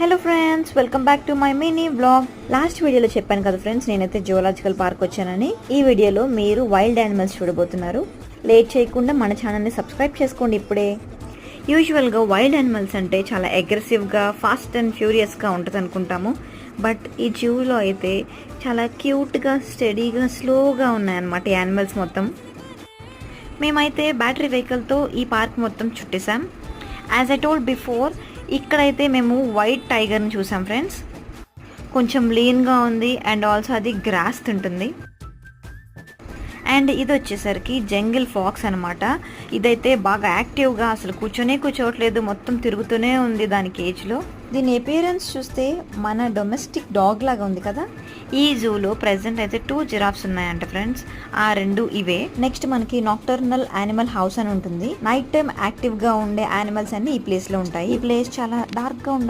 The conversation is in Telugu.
Hello friends welcome back to my mini blog last వీడియోలో చెప్పాను కదా ఫ్రెండ్స్ నేనైతే జువలాజికల్ పార్క్ వచ్చానని. ఈ వీడియోలో మీరు వైల్డ్ యానిమల్స్ చూడబోతున్నారు. లేట్ చేయకుండా మన ఛానల్ని సబ్స్క్రైబ్ చేసుకోండి ఇప్పుడే. యూజువల్గా వైల్డ్ యానిమల్స్ అంటే చాలా అగ్రెసివ్గా ఫాస్ట్ అండ్ ఫ్యూరియస్గా ఉంటుంది అనుకుంటాము బట్ ఈ జూలో అయితే చాలా క్యూట్గా స్టడీగా స్లోగా ఉన్నాయన్నమాట ఈ యానిమల్స్ మొత్తం. మేమైతే బ్యాటరీ వెహికల్తో ఈ పార్క్ మొత్తం చుట్టేసాం యాజ్ ఐ టోల్డ్ బిఫోర్ ఇక్కడైతే మేము వైట్ టైగర్ని చూసాం ఫ్రెండ్స్. కొంచెం లీన్గా ఉంది అండ్ ఆల్సో అది గ్రాస్ తింటుంది. అండ్ ఇది వచ్చేసరికి జంగిల్ ఫాక్స్ అనమాట ఇదైతే బాగా యాక్టివ్గా అసలు కూర్చొనే కూర్చోవట్లేదు మొత్తం తిరుగుతూనే ఉంది దాని కేజ్లో దీని అపియరెన్స్ చూస్తే మన డొమెస్టిక్ డాగ్ లాగా ఉంది కదా? ఈ జూలో ప్రెసెంట్ అయితే టూ జిరాఫ్స్ ఉన్నాయంట ఫ్రెండ్స్. ఆ రెండు ఇవే. నెక్స్ట్ మనకి నాక్టర్నల్ యానిమల్ హౌస్ అని ఉంటుంది. నైట్ టైం యాక్టివ్గా ఉండే యానిమల్స్ అన్ని ఈ ప్లేస్లో ఉంటాయి. ఈ ప్లేస్ చాలా డార్క్గా ఉండ